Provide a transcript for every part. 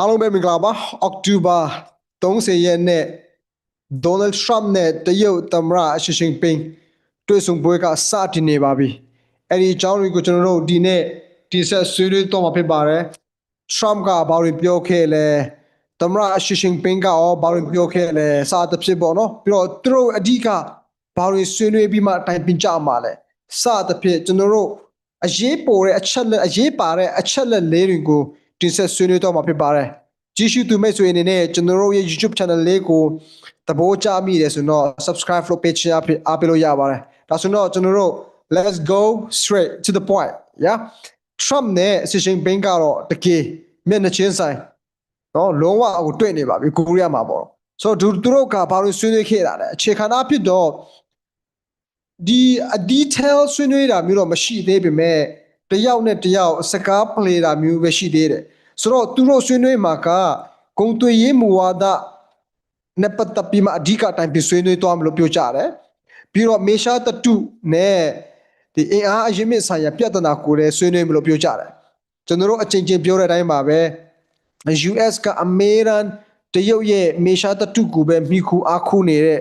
အားလုံးပဲမင်္ဂလာပါအောက်တိုဘာ30ရက်နေ့ဒေါ်နယ်ထရမ့်နဲ့တရုတ်သမ္မတရှီရှင်းပင်းတွေ့ဆုံပွဲကစတင်နေပါပြီအဲ့ဒီအကြောင်းတွေကိုကျွန်တော်တို့ဒီနေ့ဒီဆက်ဆွေးနွေးတော့မှာဖြစ်ပါတယ်ထရမ့်ကဘာတွေပြောခဲ့လဲသမ္မတရှီရှင်းပင်းကရောဘာတွေပြောခဲ့လဲစသဖြင့်ပေါ့နော်ပြီးတော့သူတို့အဓိကဘာတွေဆွေးနွေးပြီးမှတိုင်ပင်ကြမှာလဲစသဖြင့်ကျွန်တော်တို့အရေးပေါ်တဲ့အချက်လက်အရေးပါတဲ့အချက်လက်လေးတွေကို တင်ဆက်ဆွေးနွေးတော့မှာဖြစ်ပါတယ်ကြည့်ရှုသူမိတ်ဆွေအနေနဲ့ကျွန်တော်တို့ရဲ့ YouTube channel လေးကိုသဘောကျမိတယ်ဆိုတော့ subscribe လုပ်ပေးချင်အားဖြင့်အားပေးလို့ရပါတယ်ဒါဆိုတော့ကျွန်တော်တို့ let's go straight to the point yeah Trump နဲ့ Xi Jinping ကတော့တကယ်မျက်နှာချင်းဆိုင်နော်လုံးဝဟိုတွေ့နေပါပြီကိုရီးယားမှာပေါ့ဆိုတော့သူတို့ကဘာလို့ဆွေးနွေးခဲ့တာလဲအခြေခံအဖြစ်တော့ဒီအ detail ဆွေးနွေးတာမျိုးတော့မရှိသေးပေမဲ့တယောက်နဲ့တယောက်စကား play တာမျိုးပဲရှိသေးတယ် ဆိုတော့သူတို့ဆွေးနွေးမှာကဂုံသွေးရေးမူဝါဒနဲ့ပတ်သက်ပြီးမှအဓိကအတိုင်းပြဆွေးနွေးသွားမလို့ပြောကြတယ်ပြီးတော့မေရှာတတုနဲ့ဒီအင်အားအရင်မြင့်ဆိုင်ရာပြဿနာကိုလည်းဆွေးနွေးမလို့ပြောကြတယ်ကျွန်တော်တို့အချင်းချင်းပြောတဲ့အတိုင်းပါပဲ US ကအမေရိကန်တရုတ်ရဲ့မေရှာတတုကိုပဲမိခုအားခုနေတဲ့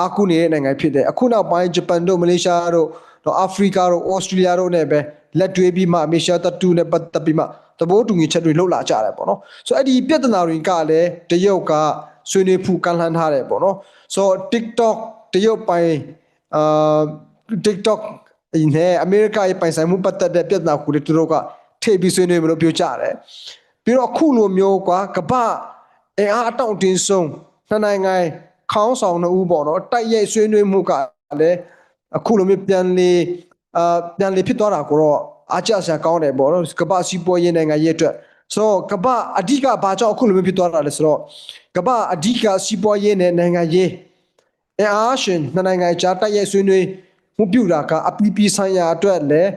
အားခုနေတဲ့နိုင်ငံဖြစ်တယ်အခုနောက်ပိုင်းဂျပန်တို့မလေးရှားတို့တော့အာဖရိကတို့ဩစတြေးလျတို့နဲ့ပဲလက်တွဲပြီးမှမေရှာတတုနဲ့ပတ်သက်ပြီးမှ သဘောတူညီချက်တွေလှုပ်လာကြတယ်ပေါ့နော်ဆိုတော့အဲ့ဒီပြဿနာတွေကလည်းတရုတ်ကဆွေးနွေးဖို့ကန့်လန့်ထားတယ်ပေါ့နော်ဆိုတော့ TikTok တရုတ်ပိုင်းအာ TikTok နဲ့အမေရိကရဲ့ပိုင်ဆိုင်မှုပတ်သက်တဲ့ပြဿနာကိုလည်းသူတို့ကထိပ်ပြီးဆွေးနွေးမလို့ပြောကြတယ်ပြီးတော့အခုလိုမျိုးကွာကပ္ပအင်အားအတောင့်တင်းဆုံးနှစ်နိုင်ငံခေါင်းဆောင်နှစ်ဦးပေါ့နော်တိုက်ရိုက်ဆွေးနွေးမှုကလည်းအခုလိုမျိုးပြန်လေအာပြန်လေဖြစ်သွားတာကိုတော့ အားကျစရာကောင်းတယ်ပေါ့နော်ကပ္ပစီးပွားရေးနိုင်ငံရဲ့အတွက်ဆိုတော့ကပ္ပအဓိကဘာကြောင့်အခုလိုမျိုးဖြစ်သွားတာလဲဆိုတော့ကပ္ပအဓိကစီးပွားရေးနဲ့နိုင်ငံရေးအင်အားရှင်နှစ်နိုင်ငံကြားတိုက်ရိုက်ဆွေးနွေးမှုပြုတာကအပီးပီဆိုင်ရာအတွက်လည်း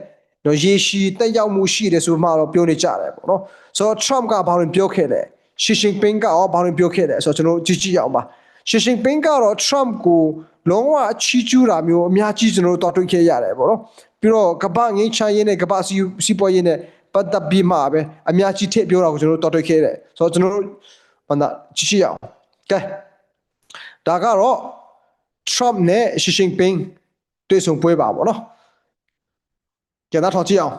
တော့ရေရှည်တက်ရောက်မှုရှိတယ်ဆိုမှတော့ပြောနေကြတယ်ပေါ့နော်ဆိုတော့ Trump ကဘာလို့ပြောခဲ့လဲရှီရှင်းပင်းကရောဘာလို့ပြောခဲ့လဲဆိုတော့ကျွန်တော်ကြည့်ကြည့်ရအောင်ပါရှီရှင်းပင်းကတော့ Trump ကို လုံးဝအချီးကျူးတာမျိုးအများကြီးကျွန်တော်တို့တော်တွေ့ခဲ့ရတယ်ပေါ့နော်ပြီးတော့ကမ္ဘာငင်းချရေးနဲ့ကမ္ဘာစီစီပွားရေးနဲ့ပတ်သက်ပြီးမှပဲအများကြီးထည့်ပြောတာကိုကျွန်တော်တို့တော်တွေ့ခဲ့တယ်ဆိုတော့ကျွန်တော်တို့ဘာသာကြည့်ကြည့်ရအောင်ကဲဒါကတော့ Trump နဲ့ Xi Jinping တွေ့ဆုံပွဲပါပေါ့နော်ကျန်တာထောက်ကြည့်အောင်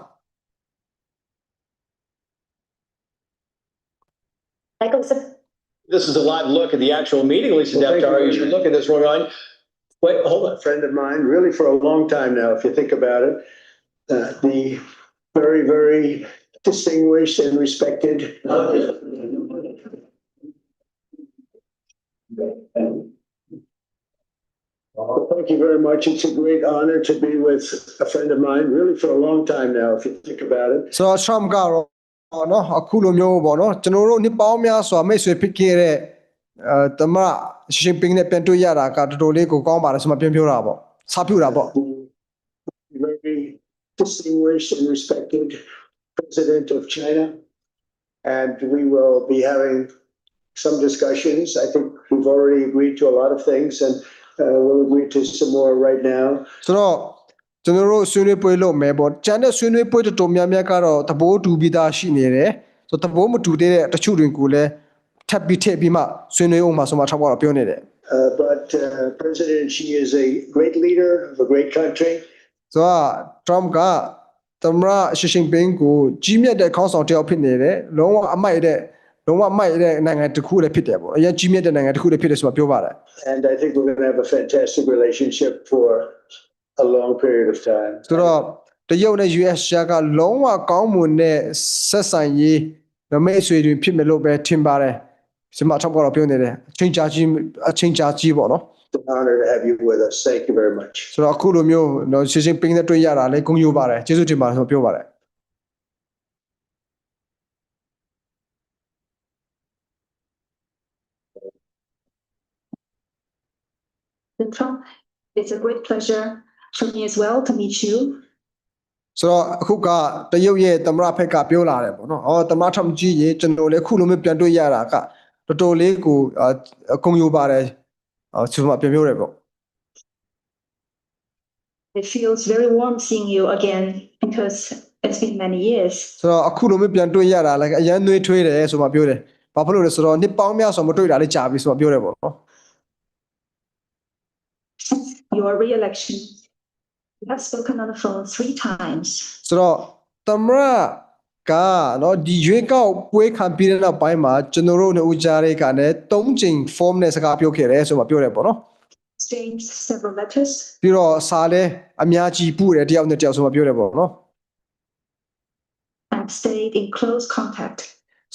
Michael, Sep- This is a live look at the actual meeting, Lisa Well, thank you Daftari, very as you much. look at this, we're on. Wait, hold on. friend of mine, really for a long time now, if you think about it. Uh, the very, very distinguished and respected. Well, Thank you very much. It's a great honor to be with a friend of mine, really for a long time now, if you think about it. ဆိုတော့ Trump ကတော့နော်အခုလိုမျိုးပေါ့နော်ကျွန်တော်တို့နှစ်ပေါင်းများစွာမိတ်ဆွေဖြစ်ခဲ့တဲ့ အဲတမရှင်းပင်းနဲ့ပြန်တွေ့ရတာကတော်တော်လေးကိုကောင်းပါတယ်ဆိုမှပြန်ပြောတာပေါ့စာပြတာပေါ့ very distinguished and respected president of China. And we will be having some discussions. I think we've already agreed to a lot of things and uh, we'll agree to some more right now. ဆိုတော့ကျွန်တော်တို့ဆွေးနွေးပွဲလုပ်မယ်ပေါ့ကျန်တဲ့ဆွေးနွေးပွဲတော်တော်များများကတော့သဘောတူပြီးသားရှိနေတယ်ဆိုတော့သဘောမတူသေးတဲ့တချို့တွေကိုလည်း ထပ်ပြီးထည့်ပြီးမှဆွေးနွေးအောင်မှဆိုမှထောက်ပါတော့ပြောနေတယ် Uh, but uh, President Xi is a great leader of a great country. ဆိုတော့ Trump ကသမ္မတရှီရှင်းပင်းကိုကြီးမြတ်တဲ့ခေါင်းဆောင်တစ်ယောက်ဖြစ်နေတယ်လုံးဝအမိုက်တဲ့လုံးဝအမိုက်တဲ့နိုင်ငံတစ်ခုလည်းဖြစ်တယ်ပေါ့အရင်ကြီးမြတ်တဲ့နိုင်ငံတစ်ခုလည်းဖြစ်တယ်ဆိုတော့ပြောပါတယ် And I think we're going to have a fantastic relationship for a long period of time. ဆိုတော့တရုတ်နဲ့ US ရှားကလုံးဝကောင်းမွန်တဲ့ဆက်ဆံရေးနမိတ်ဆွေတွေဖြစ်မယ်လို့ပဲထင်ပါတယ် ဒီမှာထောက်ကတော့ပြောနေတယ်အချင်းချာကြီးအချင်းချာကြီးပေါ့နော် It's an honor to have you with us. Thank you very much. ဆိုတော့အခုလိုမျိုးနော်ရှင်းရှင်းပင်းနဲ့တွေ့ရတာလည်းဂုဏ်ယူပါတယ်ကျေးဇူးတင်ပါတယ်ဆိုတော့ပြောပါတယ် Trump, it's a great pleasure for me as well to meet you. ဆိုတော့အခုကတရုတ်ရဲ့သမ္မတဖက်ကပြောလာတယ်ပေါ့နော်။အော်သမ္မတထမကြီးရေကျွန်တော်လည်းအခုလိုမျိုးပြန်တွေ့ရတာက တော်တော်လေးကိုအာအကုန်ယူပါတယ်။အော်သူကပြန်ပြောတယ်ပေါ့ It feels very warm seeing you again because it's been many years. ။ဆိုတော့အခုလိုမျိုးပြန်တွေ့ရတာလည်းအရန်နှွေးထွေးတယ်ဆိုမှပြောတယ်ဘာဖြစ်လို့လဲဆိုတော့နှစ်ပေါင်းများစွာမတွေ့တာလေးကြာပြီဆိုတော့ပြောတယ်ပေါ့နော် Since your re-election, you have spoken on the phone three times. ဆိုတော့သမရ ကနော်ဒီရွေးကောက်ပွဲခံပြီးတဲ့နောက်ပိုင်းမှာကျွန်တော်တို့နှစ်ဦးကြားတွေကလည်း၃ချိန် form နဲ့စကားပြောခဲ့တယ်ဆိုမှပြောတယ်ပေါ့နော် Exchanged several letters ပြီးတော့စာလည်းအများကြီးပူတယ်တယောက်နဲ့တယောက်ဆိုမှပြောတယ်ပေါ့နော် and stayed in close contact.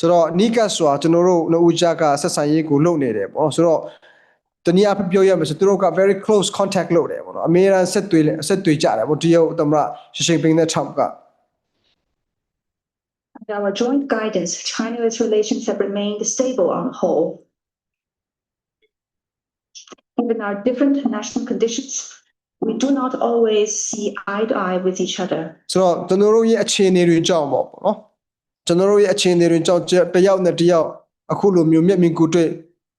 ဆိုတော့နီကတ်ဆိုတာကျွန်တော်တို့နှစ်ဦးကြားကဆက်ဆံရေးကိုလုပ်နေတယ်ပေါ့နော်ဆိုတော့တနည်းအားဖြင့်ပြောရမယ်ဆိုသူတို့က very close contact လုပ်တယ်ပေါ့နော်အမေရိကန်ဆက်သွေးဆက်သွေးကြတယ်ပေါ့တရုတ်သမရရှင်းရှင်းပင်းနဲ့ Trump က Under our joint guidance, China-US relations have remained stable on the whole. Given our different national conditions, we do not always see eye to eye with each other. ဆိုတော့ကျွန်တော်တို့ရဲ့အခြေအနေတွေကြောင့်ပေါ့ပေါ့နော်ကျွန်တော်တို့ရဲ့အခြေအနေတွေကြောင့်တယောက်နဲ့တယောက်အခုလိုမျိုးမျက်မြင်ကိုယ်တွေ့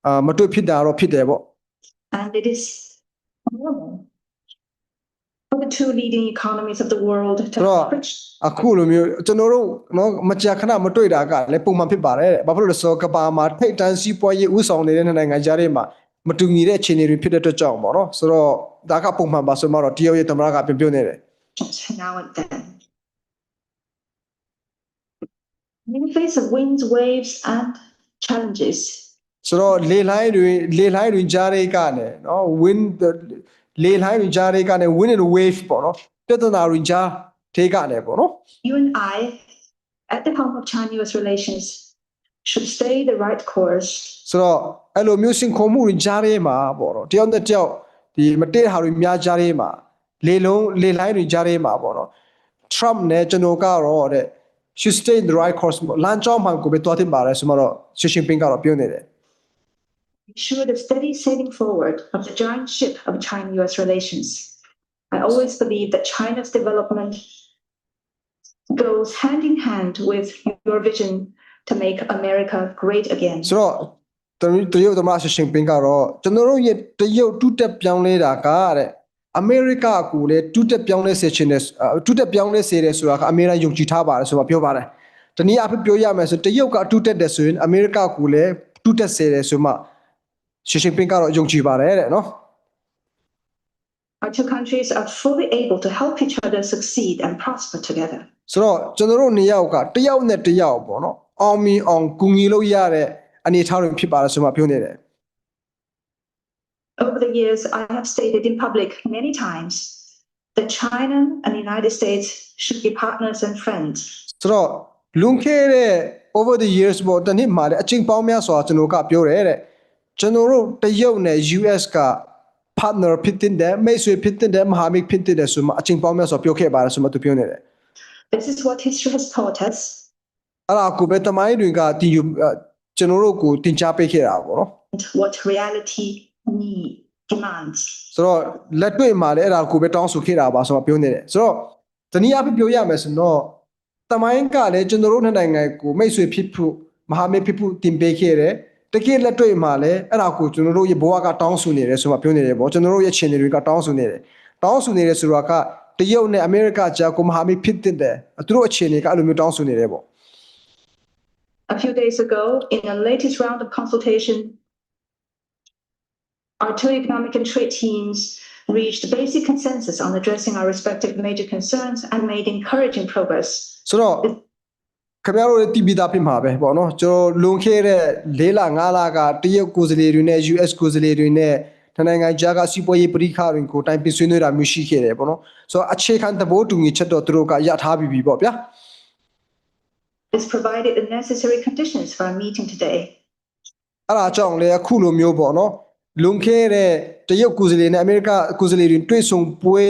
အာမတွေ့ဖြစ်တာတော့ဖြစ်တယ်ပေါ့ And it is normal for the two leading economies of the world to Bro. have bridged အခုလိုမျိုးကျွန်တော်တို့နော်မကြာခဏမတွေ့တာကလည်းပုံမှန်ဖြစ်ပါတယ်တဲ့ဘာဖြစ်လို့လဲဆိုတော့ကဘာမှာထိတ်တန်းစီးပွားရေးဥဆောင်နေတဲ့နိုင်ငံကြားထဲမှာမတူညီတဲ့အခြေအနေတွေဖြစ်တဲ့အတွက်ကြောင့်ပေါ့နော်ဆိုတော့ဒါကပုံမှန်ပါဆိုမှတော့တရုတ်ရဲ့သမ္မတကပြန်ပြောနေတယ် now and then. In the face of winds, waves, and challenges, ဆိုတော့လေလိုင်းတွေလေလိုင်းတွေကြားတွေကလည်းနော် wind လေလိုင်းတွေကြားတွေကလည်း wind and wave ပေါ့နော်ပြဿနာတွေကြားတွေကနေပေါ့နော် you and I, at the helm of China-US relations, should stay the right course ဆိုတော့အဲ့လိုမျိုးစင်ခုံမှုတွေကြားထဲမှာပေါ့နော်တယောက်နဲ့တယောက်ဒီမတည့်ဟာတွေများကြားထဲမှာလေလုံးလေလိုင်းတွေကြားထဲမှာပေါ့နော် Trump နဲ့ကျွန်တော်ကတော့တဲ့ should stay in the right course ပေါ့လမ်းကြောင်းမှန်ကိုပဲတွားတင်ပါတယ်ဆိုမှတော့ရှင်းရှင်းပင်းကတော့ပြောနေတယ် ensure the steady sailing forward of the giant ship of China-US relations. I always believe that China's development goes hand in hand with your vision to make America great again. ဆိုတော့တရုတ်တရုတ်သမ္မတရှင်းရှင်းပင်းကတော့ကျွန်တော်တို့ရဲ့တရုတ်တူတက်ပြောင်းလဲတာကတဲ့အမေရိကကိုလည်းတူတက်ပြောင်းလဲစေချင်တယ်အာတူတက်ပြောင်းလဲစေတယ်ဆိုတာကအမေရိကန်ယုံကြည်ထားပါတယ်ဆိုမှပြောပါတယ်တနည်းအားဖြင့်ပြောရမယ်ဆိုတရုတ်ကတူတက်တယ်ဆိုရင်အမေရိကကိုလည်းတူတက်စေတယ်ဆိုမှ ရှင်းရှင်းပင်းကတော့ယုံကြည်ပါတယ်တဲ့နော် Our two countries are fully able to help each other succeed and prosper together. ဆိုတော့ကျွန်တော်တို့နေရောက်ကတယောက်နဲ့တယောက်ပေါ့နော်အောင်မြင်အောင်ကူညီလို့ရတဲ့အနေအထားတွေဖြစ်ပါတယ်ဆိုမှပြောနေတယ် Over the years, I have stated in public many times that China and the United States should be partners and friends. ဆိုတော့လွန်ခဲ့တဲ့ over the years ပေါ့တနည်းမှာလည်းအချိန်ပေါင်းများစွာကျွန်တော်ကပြောတယ်တဲ့ ကျွန်တော်တို့တရုတ်နဲ့ US က partner ဖြစ်တဲ့တယ်မိတ်ဆွေဖြစ်တဲ့တယ်မဟာမိတ်ဖြစ်တဲ့တယ်ဆိုမှအချိန်ပေါင်းများစွာပြောခဲ့ပါတယ်ဆိုမှသူပြောနေတယ် This is what history has taught us, အဲ့ဒါကိုပဲတမိုင်းတွေကတင်ယူအဲ့ကျွန်တော်တို့ကိုတင် जा ပေးခဲ့တာပေါ့နော် and what reality need demands. ဆိုတော့လက်တွေ့မှာလည်းအဲ့ဒါကိုပဲတောင်းဆိုခဲ့တာပါဆိုတော့ပြောနေတယ်ဆိုတော့တနည်းအားဖြင့်ပြောရမယ်ဆိုတော့တမိုင်းကလည်းကျွန်တော်တို့နှစ်နိုင်ငံကိုမိတ်ဆွေဖြစ်ဖို့မဟာမိတ်ဖြစ်ဖို့တင်ပေးခဲ့တယ် တကယ်လက်တွေ့မှာလည်းအဲ့ဒါကိုကျွန်တော်တို့ရဲ့ဘဝကတောင်းဆိုနေတယ်ဆိုမှပြောနေတယ်ပေါ့ကျွန်တော်တို့ရဲ့ခြေနေတွေကတောင်းဆိုနေတယ်တောင်းဆိုနေတယ်ဆိုတာကတရုတ်နဲ့အမေရိကကြားကိုမဟာမိတ်ဖြစ်တဲ့တယ်သူတို့အခြေအနေကအဲ့လိုမျိုးတောင်းဆိုနေတယ်ပေါ့ A few days ago, in the latest round of consultation, our two economic and trade teams reached basic consensus on addressing our respective major concerns and made encouraging progress. ဆိုတော့ ခင်ဗျားတို့လည်းတည်ပြီးသားဖြစ်မှာပဲပေါ့နော်ကျွန်တော်လွန်ခဲ့တဲ့၄လ၅လကတရုတ်ကိုယ်စားလှယ်တွေနဲ့ US ကိုယ်စားလှယ်တွေနဲ့ထန်နိုင်ငံကြားကစီးပွားရေးပရိခါတွေကိုတိုင်ပင်ဆွေးနွေးတာမျိုးရှိခဲ့တယ်ပေါ့နော်ဆိုတော့အခြေခံသဘောတူညီချက်တော့သူတို့ကရထားပြီးပြီပေါ့ဗျာ This provided the necessary conditions for our meeting today. အဲ့ဒါကြောင့်လည်းအခုလိုမျိုးပေါ့နော်လွန်ခဲ့တဲ့တရုတ်ကိုယ်စားလှယ်နဲ့အမေရိကကိုယ်စားလှယ်တွေတွေ့ဆုံပွဲ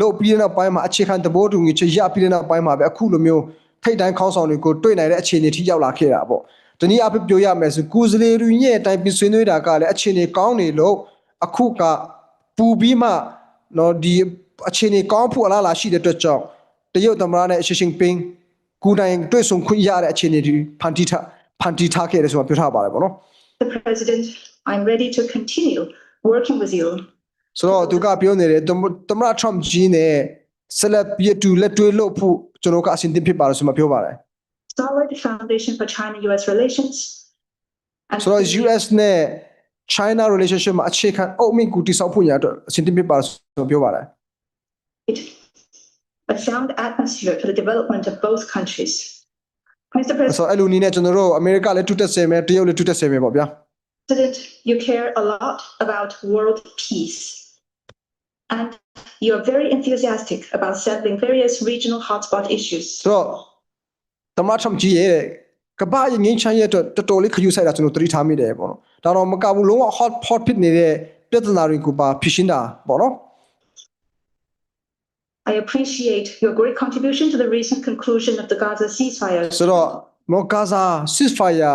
လုပ်ပြီးတဲ့နောက်ပိုင်းမှာအခြေခံသဘောတူညီချက်ရပြီးတဲ့နောက်ပိုင်းမှာပဲအခုလိုမျိုး ထိတ်တိုင်းခေါင်းဆောင်တွေကိုတွေ့နိုင်တဲ့အခြေအနေထိရောက်လာခဲ့တာပေါ့ဒီနည်းအားဖြင့်ပြောရမယ်ဆိုကိုယ်စားလှယ်တွေရဲ့အတိုင်းပြဆွေးနွေးတာကလည်းအခြေအနေကောင်းနေလို့အခုကပူပြီးမှနော်ဒီအခြေအနေကောင်းဖို့အလားအလာရှိတဲ့အတွက်ကြောင့်တရုတ်သမ္မတနဲ့ရှီရှင်းပင်းကိုယ်တိုင်တွေ့ဆုံခွင့်ရတဲ့အခြေအနေတွေဖန်တီးထားဖန်တီးထားခဲ့တယ်ဆိုတာပြောထားပါတယ်ပေါ့နော် The President, I'm ready to continue working with you ဆိုတော့သူကပြောနေတယ်သမ္မသမ္မတ Trump ကြီးနဲ့ဆက်လက်ပြည့်တူလက်တွဲလို့ဖို့ ကျွန်တော်ကအဆင်သင့်ဖြစ်ပါတယ်ဆိုမှပြောပါတယ် solid foundation for China-US relations And ဆိုတော့ US နဲ့ China relationship မှာအခြေခံအုပ်မြင့်ကူတိဆောက်ဖို့ညာအတွက်အစဉ်သင့်ဖြစ်ပါဆိုပြောပါတယ် a sound atmosphere for the development of both countries. Mr. ဆိုတော့အဲ့လိုအနေနဲ့ကျွန်တော်တို့အမေရိကလည်းတူတက်ဆယ်မယ်တရုတ်လည်းတူတက်ဆယ်မယ်ပေါ့ဗျာ President, you care a lot about world peace. And you're very enthusiastic about settling various regional hotspot issues. ဆိုတော့သမ္မတထရမ့်ကြီးရဲ့ကမ္ဘာရဲ့ငင်းချမ်းရဲ့အတွက်တော်တော်လေးခယူးဆိုင်တာကျွန်တော်သတိထားမိတယ်ပေါ့နော်ဒါတော့မကဘူးလုံးဝ hot pot ဖြစ်နေတဲ့ပြဿနာတွေကိုပါဖြေရှင်းတာပေါ့နော် I appreciate your great contribution to the recent conclusion of the Gaza ceasefire. ဆိုတော့မော်ကာဇာ ceasefire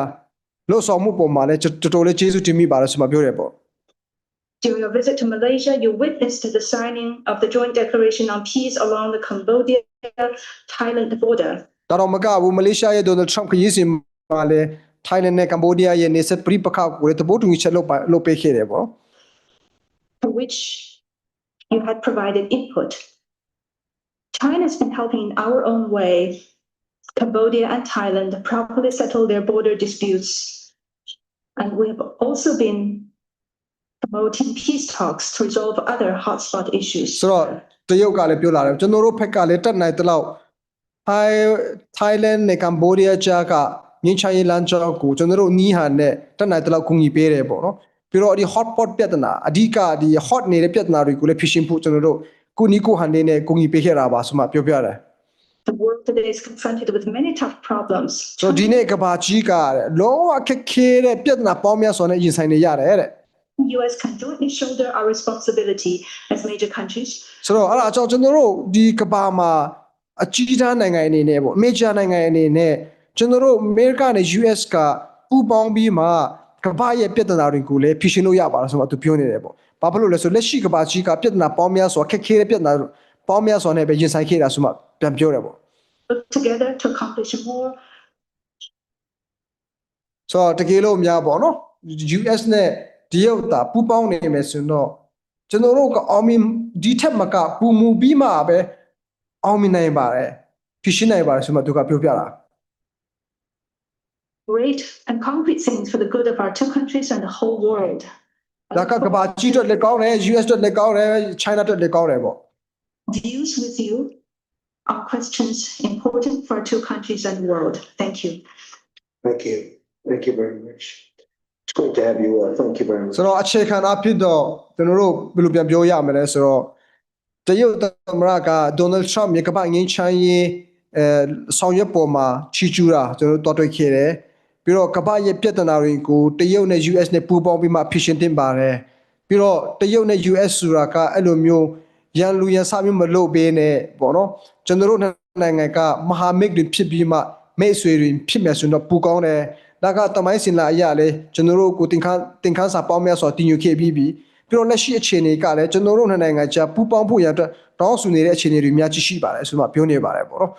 လို့ဆောင်မှုပုံမှာလည်းကျွန်တော်တော်တော်လေးကျေးဇူးတင်မိပါတယ်ဆိုမှပြောတယ်ပေါ့ During your visit to Malaysia, you witnessed the signing of the joint declaration on peace along the Cambodia-Thailand border. ဒါတော့မကဘူးမလေးရှားရဲ့ Donald Trump ခရီးစဉ်မှာလည်း Thailand နဲ့ Cambodia ရဲ့နေဆက်ပြိပခါကိုလည်းတပိုးတူညီချက်လုပ်ပါလုပ်ပေးခဲ့တယ်ပေါ့နော် for which you had provided input. China's been helping in our own way Cambodia and Thailand properly settle their border disputes. And we have also been promoting peace talks to resolve other hotspot issues. ဆိုတော့တရုတ်ကလည်းပြောလာတယ်ကျွန်တော်တို့ဖက်ကလည်းတက်နိုင်တဲ့လောက် Thai Thailand နဲ့ Cambodia ကြားကငင်းချရေးလမ်းကြောင်းကိုကျွန်တော်တို့နီးဟန်နဲ့တက်နိုင်တဲ့လောက်ကူညီပေးတယ်ပေါ့နော်ပြီးတော့ဒီ hot pot ပြဿနာအဓိကဒီ hot နေတဲ့ပြဿနာတွေကိုလည်းဖြေရှင်းဖို့ကျွန်တော်တို့ကိုနီကိုဟန်နေနဲ့ကူညီပေးခဲ့တာပါဆိုမှပြောပြတယ် The world today is confronted with many tough problems. ဆိုတော့ဒီနေ့ကဘာကြီးကတဲ့လုံးဝခက်ခဲတဲ့ပြဿနာပေါင်းများစွာနဲ့ရင်ဆိုင်နေရတယ်တဲ့ The US can jointly shoulder our responsibility as major countries ဆိုတော့အဲ့ဒါအကြောင်းကျွန်တော်တို့ဒီကဘာမှာအကြီးသားနိုင်ငံအနေနဲ့ပေါ့ major နိုင်ငံအနေနဲ့ကျွန်တော်တို့ America နဲ့ US ကပူးပေါင်းပြီးမှကဘာရဲ့ပြဿနာတွေကိုလည်းဖြေရှင်းလို့ရပါတယ်ဆိုတော့သူပြောနေတယ်ပေါ့ဘာဖြစ်လို့လဲဆိုလက်ရှိကဘာကြီးကပြဿနာပေါင်းများစွာခက်ခဲတဲ့ပြဿနာပေါင်းများစွာနဲ့ပဲရင်ဆိုင်ခဲ့တာဆိုမှပြန်ပြောတယ်ပေါ့ work together to accomplish more ဆိုတော့တကယ်လို့များပေါ့နော် US နဲ့ တရုတ်တာပူးပေါင်းနေမယ်ဆိုတော့ကျွန်တော်တို့ကအောင်မြင်ဒီထက်မကပူမူပြီးမှပဲအောင်မြင်နိုင်ပါတယ်ဖြည့်ရှင်းနိုင်ပါတယ်ဆိုမှသူကပြောပြတာ great and concrete things for the good of our two countries and the whole world. ဒါကကဘာကြီးတော့လက်ကောင်းတယ် US တော့လက်ကောင်းတယ် China တော့လက်ကောင်းတယ်ပေါ့ Views with you on questions important for our two countries and the world. Thank you. Thank you. Thank you very much. It's great to have you. Uh, thank you very much. ဆိုတော့အခြေခံအဖြစ်တော့ကျွန်တော်တို့ဘယ်လိုပြန်ပြောရမလဲဆိုတော့တရုတ်သမ္မတက Donald Trump မြေကမ္ဘာငင်းချမ်းရေးအဲဆောင်ရွက်ပေါ်မှာချီကျူးတာကျွန်တော်တို့တွားတွေ့ခဲ့တယ်ပြီးတော့ကမ္ဘာရဲ့ပြဿနာတွေကိုတရုတ်နဲ့ US နဲ့ပူးပေါင်းပြီးမှဖြေရှင်းသင့်ပါတယ်ပြီးတော့တရုတ်နဲ့ US ဆိုတာကအဲ့လိုမျိုးရန်လူရန်စမျိုးမလုပ်ပေးနဲ့ပေါ့နော်ကျွန်တော်တို့နှစ်နိုင်ငံကမဟာမိတ်တွေဖြစ်ပြီးမှမိတ်ဆွေတွေဖြစ်မယ်ဆိုတော့ပူကောင်းတယ် ဒါကတမိုင်းစင်လာအရာလေကျွန်တော်တို့ကိုတင်ခန်းတင်ခန်းစာပေါင်းများစွာတင်ယူခဲ့ပြီးပြီပြီးတော့လက်ရှိအခြေအနေကလည်းကျွန်တော်တို့နှစ်နိုင်ငံကြားပူးပေါင်းဖို့ရန်အတွက်တောင်းဆိုနေတဲ့အခြေအနေတွေများကြီးရှိပါတယ်ဆိုမှပြောနေပါတယ်ပေါ့နော်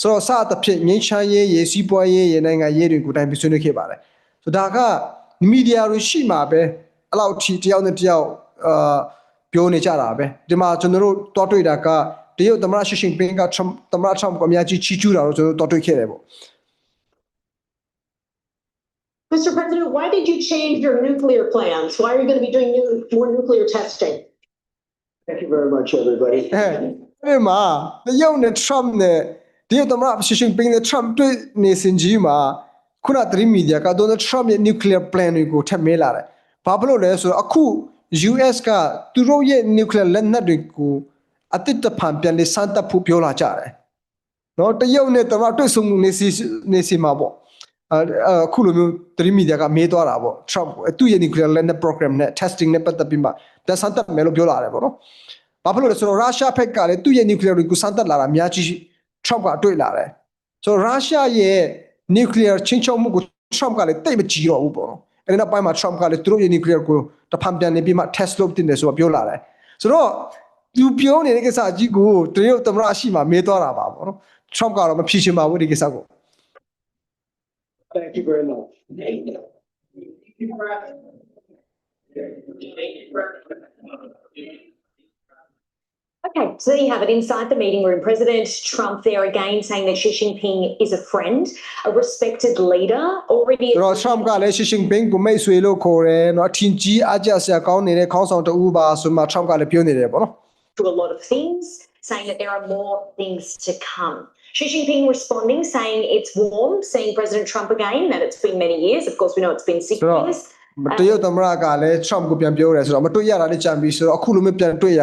ဆိုတော့စသဖြင့်ငင်းချမ်းရေးရေးစီးပွားရေးရေးနိုင်ငံရေးတွေကိုတိုင်ပြီးဆွေးနွေးခဲ့ပါတယ်ဆိုဒါကမီဒီယာတွေရှိမှာပဲအဲ့လောက်ထိတယောက်နဲ့တယောက်အာပြောနေကြတာပဲဒီမှာကျွန်တော်တို့တွားတွေ့တာကတရုတ်သမ္မတရှီရှင်းပင်းကသမ္မတထရမ့်ကိုအများကြီးချီးကျူးတာလို့ကျွန်တော်တို့တွားတွေ့ခဲ့တယ်ပေါ့ Mr. President, why did you change your nuclear plans? Why are you going to be doing new, more nuclear testing? Thank you very much, everybody. အဲ့ဒီမှာတရုတ်နဲ့ Trump နဲ့တရုတ်သမ္မတရှီရှင်းပင်းနဲ့ Trump တွေ့နေစင်ကြီးမှာခုနသတင်းမီဒီယာက Donald Trump ရဲ့ nuclear plan တွေကိုထပ်မဲလာတယ်။ဘာဖြစ်လို့လဲဆိုတော့အခု US ကသူတို့ရဲ့ nuclear လက်နက်တွေကိုအတိတ်တဖန်ပြန်လေစမ်းတပ်ဖို့ပြောလာကြတယ်။နော်တရုတ်နဲ့သမ္မတတွေ့ဆုံနေစီနေစီမှာပေါ့။ အဲအခုလိုမျိုးသတင်းမီဒီယာကမေးသွားတာပေါ့ Trump ကိုသူ့ရဲ့ nuclear လက်နက် program နဲ့ testing နဲ့ပတ်သက်ပြီးမှပြန်စမ်းတပ်မယ်လို့ပြောလာတယ်ပေါ့နော်။ဘာဖြစ်လို့လဲဆိုတော့ရုရှားဘက်ကလည်းသူ့ရဲ့ nuclear တွေကိုစမ်းသပ်လာတာအများကြီး Trump ကတွေ့လာတယ်ဆိုတော့ရုရှားရဲ့ nuclear ချင်းချုံမှုကို Trump ကလည်းတိတ်မကြည့်တော့ဘူးပေါ့နော်အဲဒီနောက်ပိုင်းမှာ Trump ကလည်းသူတို့ရဲ့ nuclear ကိုတဖန်ပြန်နေပြီးမှ test လုပ်တင်တယ်ဆိုတော့ပြောလာတယ်ဆိုတော့သူပြောနေတဲ့ကိစ္စအကြီးကိုတရုတ်သမ္မတရှိမှမေးသွားတာပါပေါ့နော် Trump ကတော့မဖြေချင်ပါဘူးဒီကိစ္စကို Thank you very much. Okay, so there you have it inside the meeting room. President Trump there again saying that Xi Jinping is a friend, a respected leader, already. ဆိုတော့ Trump ကလည်း Xi Jinping ကိုမိတ်ဆွေလို့ခေါ်တယ်เนาะအထင်ကြီးအကြဆရာကောင်းနေတဲ့ခေါင်းဆောင်တဦးပါဆိုမှ Trump ကလည်းပြောနေတယ်ပေါ့နော် to a lot of things, saying that there are more things to come. Xi Jinping responding, saying it's warm, seeing President Trump again, that it's been many years. Of course, we know it's been six Sure. years. တရုတ်သမ္မတကလည်း Trump ကိုပြန်ပြောတယ်ဆိုတော့မတွေ့ရတာလည်းကြံပြီးဆိုတော့အခုလိုမျိုးပြန်တွေ့ရ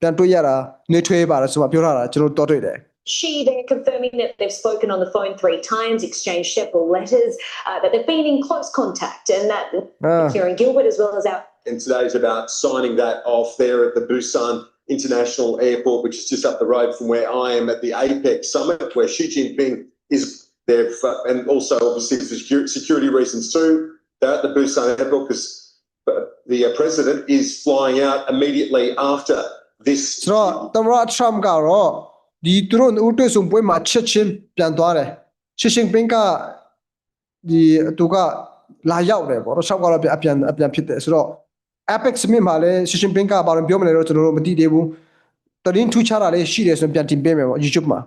ပြန်တွေ့ရတာနှွေးထွေးပါတယ်ဆိုမှပြောထားတာကျွန်တော်တို့တွေ့တယ် Xi there confirming that they've spoken on the phone three times, exchanged several letters, uh, that they've been in close contact, and that Ah. Kieran Gilbert, as well as our and today's about signing that off there at the Busan International Airport, which is just up the road from where I am at the APEC summit, where Xi Jinping is there, for, and also obviously for secu- security reasons too. They're at the Busan Airport because the uh, president is flying out immediately after this. ဆိုတော့သမ္မတ Trump ကတော့ဒီသူတို့ဦးတွေ့ဆုံပွဲမှာချက်ချင်းပြန်သွားတယ် Xi Jinping ကဒီသူကလာရောက်တယ်ပေါ့နော် Trump ကတော့ပြန်အပြန်အပြန်ဖြစ်တယ်ဆိုတော့ Apex Summit မှာလည်း Xi Jinping ကဘာလို့ပြောမလဲတော့ကျွန်တော်တို့မသိသေးဘူးတရင်ထူးခြားတာလေးရှိတယ်ဆိုရင်ပြန်တင်ပေးမယ်ပေါ့ YouTube မှာ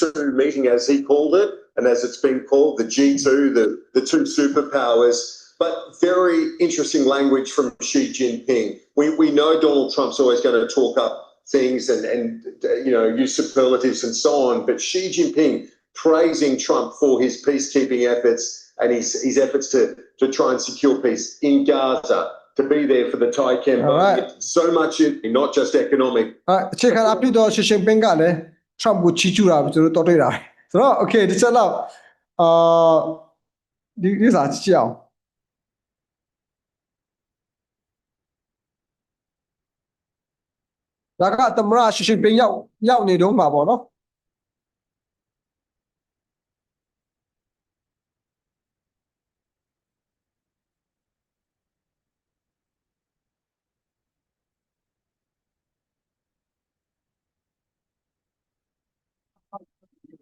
Two meeting, as he called it, and as it's been called, the G2, the, the two superpowers. But very interesting language from Xi Jinping. We, we know Donald Trump's always going to talk up things and, and uh, you know use superlatives and so on. But Xi Jinping praising Trump for his peacekeeping efforts and his, his efforts to, to try and secure peace in Gaza, to be there for the Thai Cambodia. All So much in not just economic, အဲအခြေခံအဖြစ်တော့ Xi Jinping ကလည်း Trump ကိုချီးကျူးတာပဲကျွန်တော်တို့တော်တွေ့တာပဲဆိုတော့ okay ဒီချက်တော့အာဒီဒီစားကြည့်အောင်ဒါကသမ္မတ Xi Jinping ရောက်ရောက်နေတော့မှာပေါ့နော်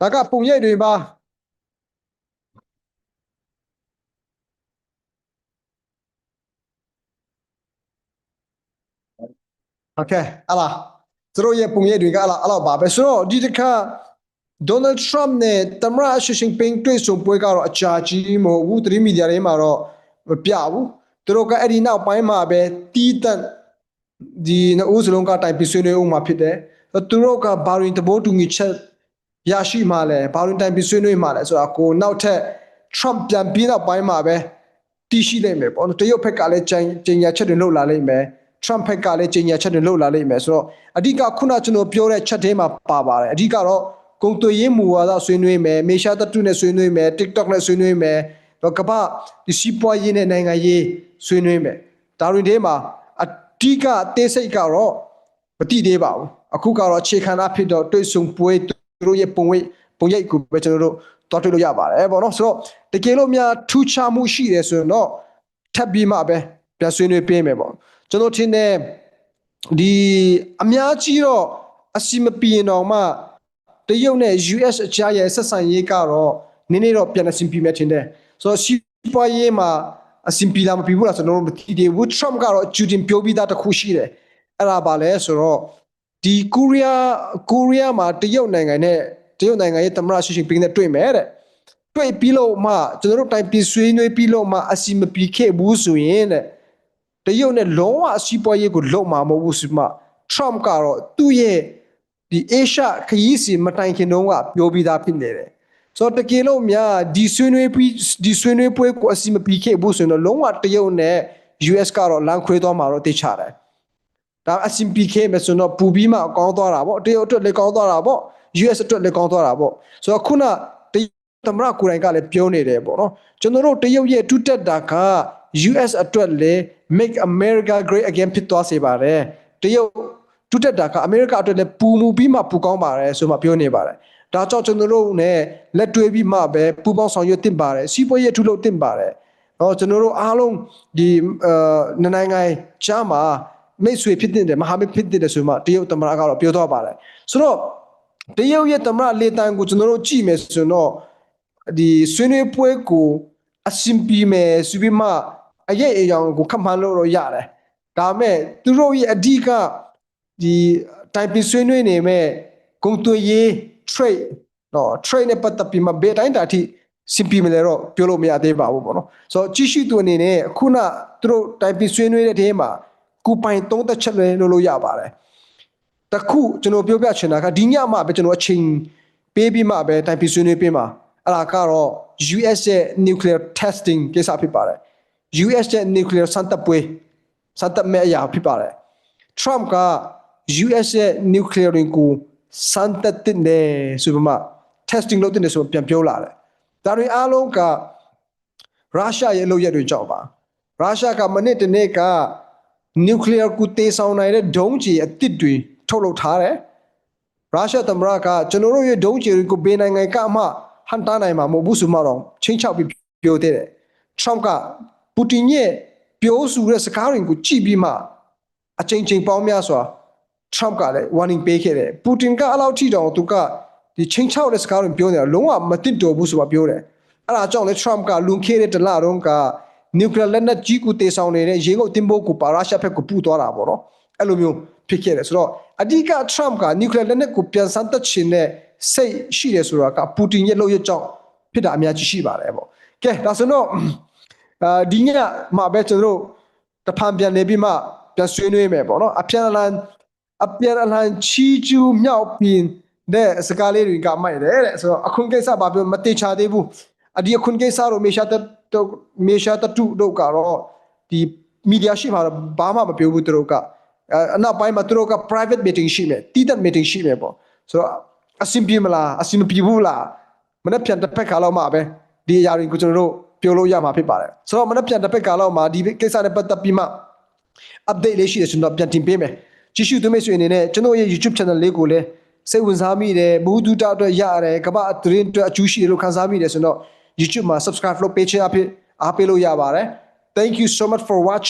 ဒါကပုံရိပ်တွေပါ Okay အလားသူတို့ရဲ့ပုံရိပ်တွေကအဲ့လားအဲ့လောက်ပါပဲဆိုတော့ဒီတစ်ခါ Donald Trump နဲ့သမ္မတ Xi Jinping တွေ့ဆုံပွဲကတော့အကြာကြီးမဟုတ်ဘူးသတင်းမီဒီယာတွေမှာတော့မပြဘူးသူတို့ကအဲ့ဒီနောက်ပိုင်းမှာပဲတီးတန့်ဒီနှစ်ဦးစလုံးကတိုင်ပင်ဆွေးနွေးအောင်မှာဖြစ်တယ်သူတို့ကဘာရင်တဘိုးတူညီချက် ရရှိမှလဲဘာရင်တိုင်ပင်ဆွေးနွေးမှလဲဆိုတာကိုနောက်ထပ် Trump ပြန်ပြီးနောက်ပိုင်းမှာပဲတည်ရှိလိမ့်မယ်ပေါ့နော်တရုတ်ဘက်ကလည်းကြင်ကြင်ညာချက်တွေလှုပ်လာလိမ့်မယ် Trump ဘက်ကလည်းကြင်ညာချက်တွေလှုပ်လာလိမ့်မယ်ဆိုတော့အဓိကခုနကျွန်တော်ပြောတဲ့ချက်ထဲမှာပါပါတယ်အဓိကတော့ကုန်သွယ်ရေးမူဝါဒဆွေးနွေးမယ်မေရှာတတုနဲ့ဆွေးနွေးမယ် TikTok နဲ့ဆွေးနွေးမယ်တော့ကမ္ဘာဒီစီးပွားရေးနဲ့နိုင်ငံရေးဆွေးနွေးမယ်ဒါတွေထဲမှာအဓိကအသေးစိတ်ကတော့မတိသေးပါဘူးအခုကတော့အခြေခံအဖြစ်တော့တွေ့ဆုံပွဲ သူတို့ရဲ့ပုံရိပ်ပုံရိပ်ကိုပဲကျွန်တော်တို့တော်တွေ့လို့ရပါတယ်ပေါ့နော်ဆိုတော့တကယ်လို့များထူးခြားမှုရှိတယ်ဆိုရင်တော့ထပ်ပြီးမှပဲပြန်ဆွေးနွေးပေးမယ်ပေါ့ကျွန်တော်ထင်တယ်ဒီအများကြီးတော့အစီမပြေတော့မှတရုတ်နဲ့ US အကြားရဲ့ဆက်ဆံရေးကတော့နည်းနည်းတော့ပြန်အဆင်ပြေမယ်ထင်တယ်ဆိုတော့စီးပွားရေးမှာအဆင်ပြေလားမပြေဘူးလားဆိုတော့ကျွန်တော်တို့မသိသေးဘူး Trump ကတော့အကျူတင်ပြောပြီးသားတစ်ခုရှိတယ်အဲ့ဒါပါလဲဆိုတော့ ဒီကိုရီးယားကိုရီးယားမှာတရုတ်နိုင်ငံနဲ့တရုတ်နိုင်ငံရဲ့သမ္မတရှီရှင်းပင်းနဲ့တွေ့မယ်တဲ့တွေ့ပြီးလို့မှကျွန်တော်တို့တိုင်ပြီးဆွေးနွေးပြီးလို့မှအစီမပြေခဲ့ဘူးဆိုရင်တဲ့တရုတ်နဲ့လုံးဝအစီးပွားရေးကိုလုံမှာမဟုတ်ဘူးဆိုမှ Trump ကတော့သူ့ရဲ့ဒီ Asia ခရီးစဉ်မတိုင်ခင်တုန်းကပြောပြီးသားဖြစ်နေတယ်ဆိုတော့တကယ်လို့များဒီဆွေးနွေးပြီးဒီဆွေးနွေးပွဲကိုအစီမပြေခဲ့ဘူးဆိုရင်တော့လုံးဝတရုတ်နဲ့ US ကတော့လမ်းခွဲသွားမှာတော့သိချတယ် ဒါအစီမပြေခဲ့မယ်ဆိုတော့ပူပြီးမှကောင်းသွားတာပေါ့တရုတ်အတွက်လည်းကောင်းသွားတာပေါ့ US အတွက်လည်းကောင်းသွားတာပေါ့ဆိုတော့ခုနတရုတ်သမရကိုယ်တိုင်ကလည်းပြောနေတယ်ပေါ့နော်ကျွန်တော်တို့တရုတ်ရဲ့တူတက်တာက US အတွက်လည်း make America great again ဖြစ်သွားစေပါတယ်တရုတ်တူတက်တာကအမေရိကအတွက်လည်းပူမူပြီးမှပူကောင်းပါတယ်ဆိုမှပြောနေပါတယ်ဒါကြောင့်ကျွန်တော်တို့ ਨੇ လက်တွဲပြီးမှပဲပူပေါင်းဆောင်ရွက်တင်ပါတယ်စီးပွားရေးအထူးလုပ်တင်ပါတယ်ဟောကျွန်တော်တို့အားလုံးဒီအဲနိုင်ငံကြားမှာ မိတ်ဆွေဖြစ်တဲ့မဟာမိတ်ဖြစ်တဲ့ဆိုမှတရုတ်သမ္မတကတော့ပြောတော့ပါတယ်ဆိုတော့တရုတ်ရဲ့သမ္မတလေတန်ကိုကျွန်တော်တို့ကြည့်မယ်ဆိုတော့ဒီဆွေးနွေးပွဲကိုအဆင်ပြေမယ်ဆိုပြီးမှအရေးအယောင်ကိုခက်မှန်းလို့တော့ရတယ်ဒါပေမဲ့သူတို့ရဲ့အဓိကဒီတိုင်ပင်ဆွေးနွေးနေမဲ့ဂုံသွေးရေး trade နော် trade နဲ့ပတ်သက်ပြီးမှဘယ်တိုင်းတာအထိစင်ပြေမလဲတော့ပြောလို့မရသေးပါဘူးပေါ့နော်ဆိုတော့ကြည့်ရှုသူအနေနဲ့ခုနသူတို့တိုင်ပင်ဆွေးနွေးတဲ့တဲမှာ ကူပိုင်သုံးသက်ချက်လဲလို့လို့ရပါတယ်တခုကျွန်တော်ပြောပြချင်တာကဒီညမှာပဲကျွန်တော်အချိန်ပေးပြီးမှပဲတိုင်ပင်ဆွေးနွေးပေးမှာအဲ့ဒါကတော့ US ရဲ့ nuclear testing ကိစ္စဖြစ်ပါတယ် US ရဲ့ nuclear စမ်းသပ်ပွဲစမ်းသပ်မဲ့အရာဖြစ်ပါတယ် Trump က US ရဲ့ nuclear ကိုစမ်းသပ်တဲ့နေဆိုပြီးမှ testing လုပ်တဲ့နေဆိုပြန်ပြောလာတယ်ဒါတွေအားလုံးကရုရှားရဲ့လုပ်ရက်တွေကြောင့်ပါရုရှားကမနစ်တနေ့က nuclear ကိုတေဆောင်နိုင်တဲ့ဒုံးကျည်အသစ်တွေထုတ်လုပ်ထားတယ်ရုရှားသမ္မတကကျွန်တော်တို့ရဲ့ဒုံးကျည်တွေကိုဘေးနိုင်ငံကမှဟန်တာနိုင်မှာမဟုတ်ဘူးဆိုမှတော့ချင်းချောက်ပြီးပြောသေးတယ် Trump ကပူတင်ရဲ့ပြောဆိုတဲ့စကားတွေကိုကြည့်ပြီးမှအချိန်ချင်းပေါင်းများစွာ Trump ကလည်း warning ပေးခဲ့တယ်ပူတင်ကအလောက်ထိတောင်သူကဒီချင်းချောက်တဲ့စကားတွေပြောနေတာလုံးဝမသိတော်ဘူးဆိုတာပြောတယ်အဲ့ဒါကြောင့်လေ Trump ကလွန်ခဲ့တဲ့တလတုန်းက nuclear လက်နက်ကြီးကိုတေဆောင်နေတဲ့ရေငုပ်တင်ပို့ကိုပါရုရှားဘက်ကိုပူသွားတာပေါ့နော်အဲ့လိုမျိုးဖြစ်ခဲ့တယ်ဆိုတော့အဓိက Trump က nuclear လက်နက်ကိုပြန်စမ်းသပ်ခြင်းနဲ့စိတ်ရှိတယ်ဆိုတာကပူတင်ရဲ့လုပ်ရကြောင်းဖြစ်တာအများကြီးရှိပါတယ်ပေါ့ကဲဒါဆိုတော့အာဒီညမှာပဲကျွန်တော်တို့တဖန်ပြန်နေပြီးမှပြန်ဆွေးနွေးမယ်ပေါ့နော်အပြန်အလှန်အပြန်အလှန်ချီကျူးမြောက်ပြီးတဲ့စကားလေးတွေကမိုက်တယ်တဲ့ဆိုတော့အခုကိစ္စဘာပြောမတိချသေးဘူး အဒီအခုကိစ္စတော့မေရှာတတော့မေရှာတတူတို့ကတော့ဒီမီဒီယာရှိမှာတော့ဘာမှမပြောဘူးသူတို့ကအဲအနောက်ပိုင်းမှာသူတို့က private meeting ရှိမယ်တီးတဲ့ meeting ရှိမယ်ပေါ့ဆိုတော့အဆင်ပြေမလားအဆင်မပြေဘူးလားမနေ့ပြန်တစ်ဖက်ခါလောက်မှပဲဒီအရာတွေကိုကျွန်တော်တို့ပြောလို့ရမှာဖြစ်ပါတယ်ဆိုတော့မနေ့ပြန်တစ်ဖက်ခါလောက်မှဒီကိစ္စနဲ့ပတ်သက်ပြီးမှ update လေးရှိတယ်ဆိုတော့ပြန်တင်ပေးမယ်ကြည့်ရှုသူမိတ်ဆွေအနေနဲ့ကျွန်တော်ရဲ့ YouTube channel လေးကိုလည်းစိတ်ဝင်စားမိတယ်ဘူးဒူတာအတွက်ရရတယ်ကမ္ဘာသတင်းအတွက်အကျိုးရှိတယ်လို့ခံစားမိတယ်ဆိုတော့ YouTube မှာ subscribe လုပ်ပေးချင်အဖြစ်အားပေးလို့ရပါတ